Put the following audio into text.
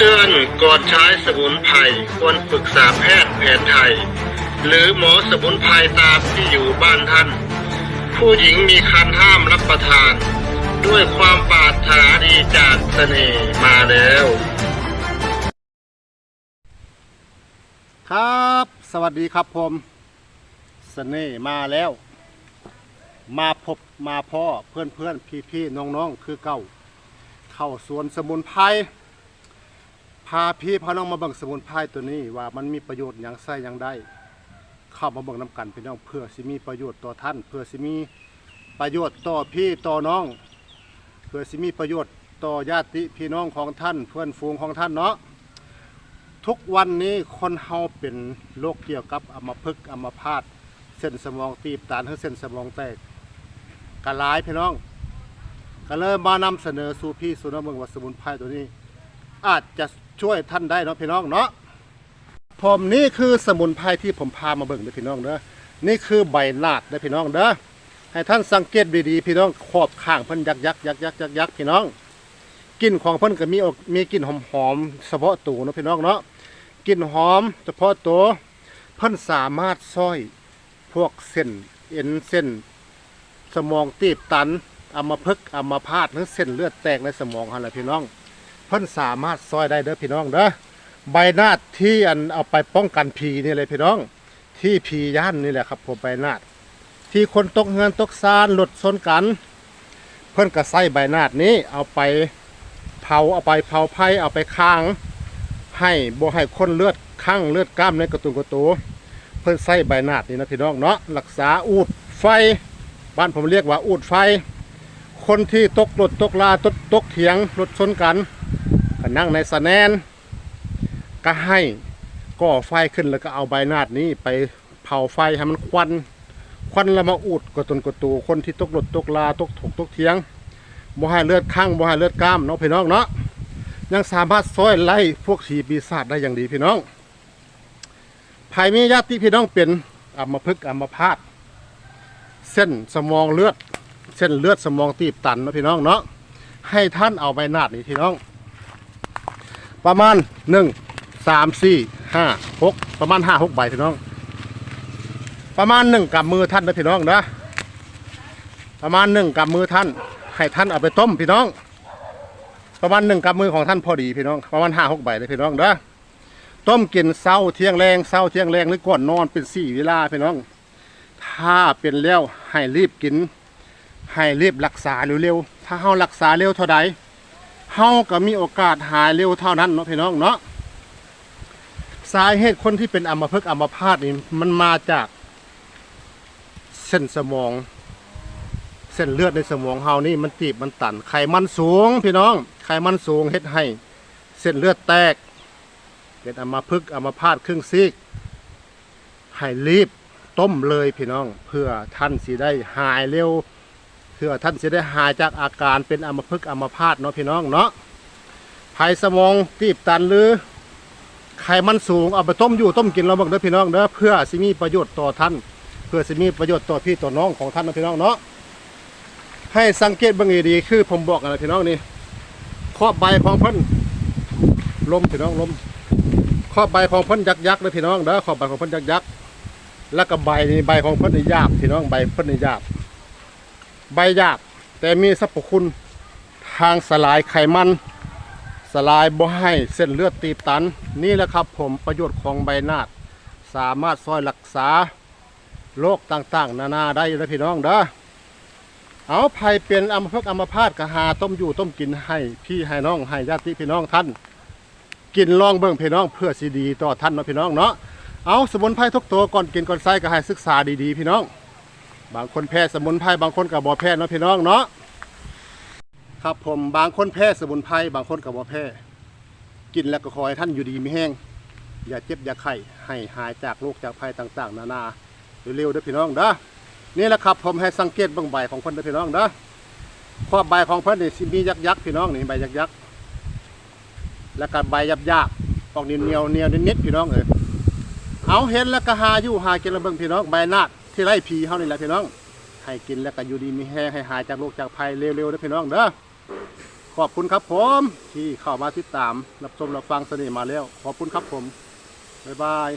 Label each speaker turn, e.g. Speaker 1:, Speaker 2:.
Speaker 1: เตือนก่อนใช้สมุนไพรควรปรึกษาแพทย์แผนไทย หรือหมอสมุนไพรตามที่อยู่บ้านท่าน ผู้หญิงมีคันห้ามรับประทาน ด้วยความปรารถนาดีจากเสน่ห์มาแล้ว
Speaker 2: ครับ สวัสดีครับผมเสน่ห์มาแล้ว มาพบมาพ่อเพื่อนเพื่อนพี่พี่ๆน้องๆคือเก่า เข้าสวนสมุนไพร พาพี่พาน้องมาเบิ่งสมุนไพรตัวนี้ว่ามันมีประโยชน์อย่างไส้อย่างได้เข้ามาเบิ่งน้ำกันพี่น้องเพื่อสิมีประโยชน์ต่อท่าน เพื่อสิมีประโยชน์ต่อพี่ต่อน้อง เพื่อสิมีประโยชน์ต่อญาติพี่น้องของท่าน เพื่อนฝูงของท่านเนาะทุกวันนี้คนเฮาเป็นโรคเกี่ยวกับอัมพฤกษ์อัมพาตเส้นสมองตีบตันหรือเส้นสมองแตกกระลายพี่น้องก็เลยมานำเสนอสู่พี่สู่น้องเมืองว่าสมุนไพรตัวนี้ อาจจะช่วยท่านได้เนาะพี่น้องเนาะผมนี่คือสมุนไพรที่ผมพามาเบิ่งเด้อพี่น้องเด้อนี่คือใบนาดเด้อพี่น้องเด้อให้ท่านสังเกตดีๆพี่น้องขอบข้างเพิ่นยักยักยักยักยักยักพี่น้องกลิ่นของเพิ่นก็มีออกมีกลิ่นหอมๆเฉพาะตัวเนาะพี่น้องเนาะกลิ่นหอมเฉพาะตัวเพิ่นสามารถซ้อยพวกเส้นเอ็นเส้น สมองตีบตันอัมพฤกษ์อัมพาตหรือเส้นเลือดแตกในสมองหั่นแหละพี่น้อง เพิ่นสามารถซอยได้เด้อพี่น้องเด้อใบหน้าที่อันเอาไปป้องกันผีนี่เลยพี่น้อง ที่ผีย่านนี่แหละครับ ผมใบหน้าที่คนตกเงินตกซานหลุดซนกัน เพิ่นก็ใส่ใบหน้านี้เอาไปเผาเอาไปเผาไผ่เอาไปค้าง ให้บ่ให้คนเลือดข้างเลือดกล้ามในกระตุนกระตูเพิ่นใส่ใบหนาดนี่นะพี่น้องเนาะรักษาอูดไฟ บ้านผมเรียกว่าอูดไฟ คนที่ตกรถตกลาตกตกเถียงรถชนกัน ก็นั่งในสแนน ก็ให้ก่อไฟขึ้นแล้วก็เอาใบนาดนี้ไปเผาไฟให้มันควัน ควันแล้วมาอูดกระตุนกระตูคนที่ตกรถตกลาตกถกตกเถียงบ่ให้เลือดข้างบ่ให้เลือดกล้ามเนาะพี่น้องเนาะยังสามารถซอยไล่พวกผีปีศาจได้อย่างดีพี่น้องภายมีญาติพี่น้องเป็นอัมพฤกษ์อัมพาตเส้นสมองเลือด เส้นเลือดสมองตีบตันเนาะพี่น้องเนาะให้ท่านเอาใบนาดนี่พี่น้อง ประมาณหนึ่งสามสี่ห้าหกประมาณห้าหกใบพี่น้อง ประมาณหนึ่งกับมือท่านนะพี่น้องนะประมาณหนึ่งกับมือท่าน ให้ท่านเอาไปต้มพี่น้อง ประมาณหนึ่งกำมือของท่านพอดีพี่น้อง ประมาณห้าหกใบเลยพี่น้องเด้อต้มกินเศร้าเที่ยงแรงเศร้าเที่ยงแรงหรือก่อนนอนเป็นสี่เวลาพี่น้อง ถ้าเป็นแล้วให้รีบกิน ให้รีบรักษาเร็วๆถ้าเฮารักษาเร็วเท่าใด ฮาก็มีโอกาสหายเร็วเท่านั้นเนาะพี่น้องเนาะสาเหตุคนที่เป็นอัมพฤกษ์อัมพาตนี่มันมาจากเส้นสมอง เส้นเลือดในสมองเฮานี่มันตีบมันตัน ไขมันสูง พี่น้อง ไขมันสูงเฮ็ดให้ เส้นเลือดแตกเป็นอัมพฤกษ์อัมพาตครึ่งซีกให้รีบต้มเลยพี่น้อง เพื่อท่านสิได้หายเร็ว เพื่อท่านสิได้หายจากอาการเป็นอัมพฤกษ์อัมพาตเนาะพี่น้องเนาะไขสมองตีบตันหรือไขมันสูงเอาไปต้มอยู่ต้มกินเราบิ่งเด้อพี่น้องเด้อเพื่อสิมีประโยชน์ต่อท่าน เพื่อสิมีประโยชน์ต่อพี่ต่อน้องของท่านนะพี่น้องเนาะให้สังเกตบางให้ดีคือผมบอกกันนะพี่น้องนี่ครอบใบของเพิ่นลมพี่น้องลมครอบใบของเพิ่นยักยักษ์เลยพี่น้องเด้อครอบใบของเพิ่นยักยักแล้วก็ใบนี่ใบของเพิ่นนี่ยาบพี่น้องใบเพิ่นนี่ยาบ ใบหยาบ แต่มีสรรพคุณทางสลายไขมัน สลายบ่ให้เส้นเลือดตีบตัน นี่แหละครับผมประโยชน์ของใบนาดสามารถซอยรักษาโรคต่างๆ นานาได้เลยพี่น้องเด้อเอาไผ่เป็นอัมพฤกษ์อัมพาตกะหาต้มอยู่ต้มกินให้พี่ให้น้องให้ญาติพี่น้องท่าน กินลองเบิ่งพี่น้องเพื่อสิดีต่อท่านเนาะพี่น้องเนาะเอาสมุนไพรทุกตัวก่อนกินก่อนใส่ก็ให้ศึกษาดีๆ พี่น้อง บางคนแพ้สมุนไพรบางคนก็บ่แพ้เนาะพี่น้องเนาะครับผมบางคนแพ้สมุนไพรบางคนก็บ่แพ้กินแล้วก็ขอให้ท่านอยู่ดีไมีแห้งอย่าเจ็บอย่าไข้ให้หายจากโรคจากภัยต่างๆ นานาเร็วๆด้พี่น้องเด้อนี่แหละครับผมให้สังเกตบางใบของเพิ่นด้อพี่น้องเด้อเพราะใบของเพิ่นนี่มียักยักษ์พี่น้องนี่ใบยักยักษ์แล้วก็ใบยับยากออกเหนียวเหนียวเนียวนิดๆพี่น้องเอ้ยเอาเห็นแล้วก็หาอยู่หากินแล้วเบิ่งพี่น้องใบนาด ที่ไร่พีเฮานี่แหละพี่น้อง ให้กินแล้วก็อยู่ดีมีแห้งให้หายจากโรคจากภัยเร็วๆนะพี่น้องเด้อขอบคุณครับผมที่เข้ามาติดตามรับชมรับฟังเสน่ห์มาแล้ว ขอบคุณครับผมบ๊ายบาย